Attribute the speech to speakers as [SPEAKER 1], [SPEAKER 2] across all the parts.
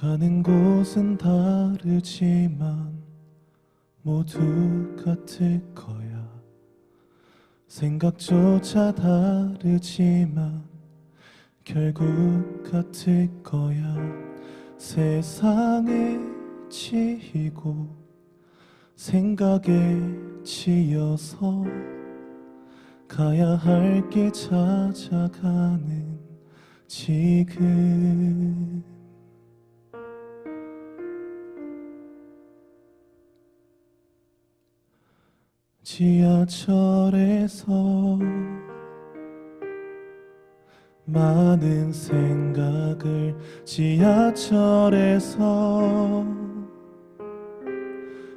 [SPEAKER 1] 가는 곳은 다르지만 모두 같을 거야. 생각조차 다르지만 결국 같을 거야. 세상에 치이고 생각에 치여서 가야 할 길 찾아가는 지금 지하철에서 많은 생각을 지하철에서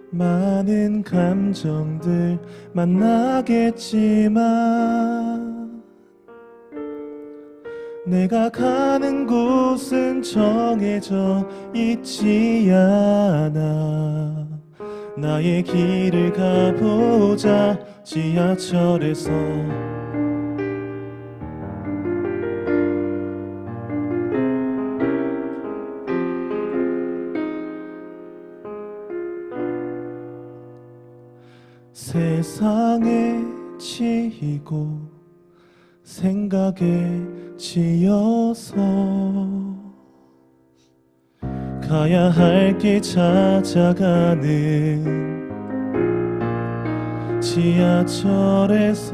[SPEAKER 1] 많은 감정들 만나겠지만 내가 가는 곳은 정해져 있지 않아 나의 길을 가보자 지하철에서. 세상에 치이고 생각에 치여서 가야 할 길 찾아가는 지하철에서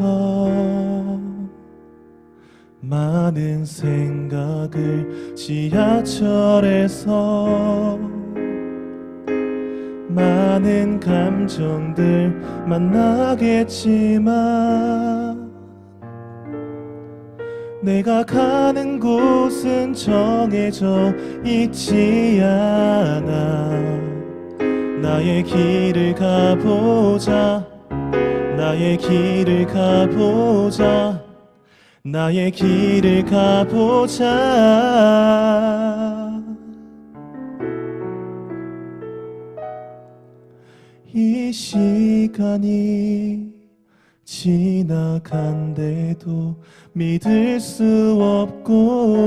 [SPEAKER 1] 많은 생각을 지하철에서 많은 감정들 만나겠지만 내가 가는 곳은 정해져 있지 않아. 나의 길을 가보자. 나의 길을 가보자. 나의 길을 가보자. 이 시간이 지나간데도 믿을 수 없고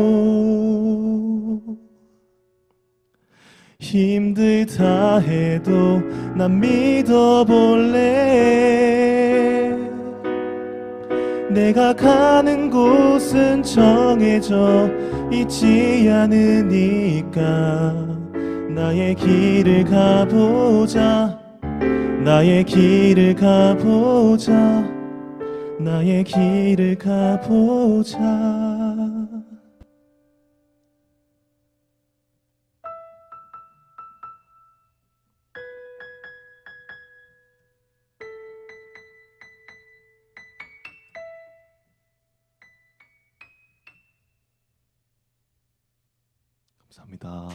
[SPEAKER 1] 힘들다 해도 난 믿어볼래. 내가 가는 곳은 정해져 있지 않으니까 나의 길을 가보자. 나의 길을 가보자 나의 길을 가보자 감사합니다.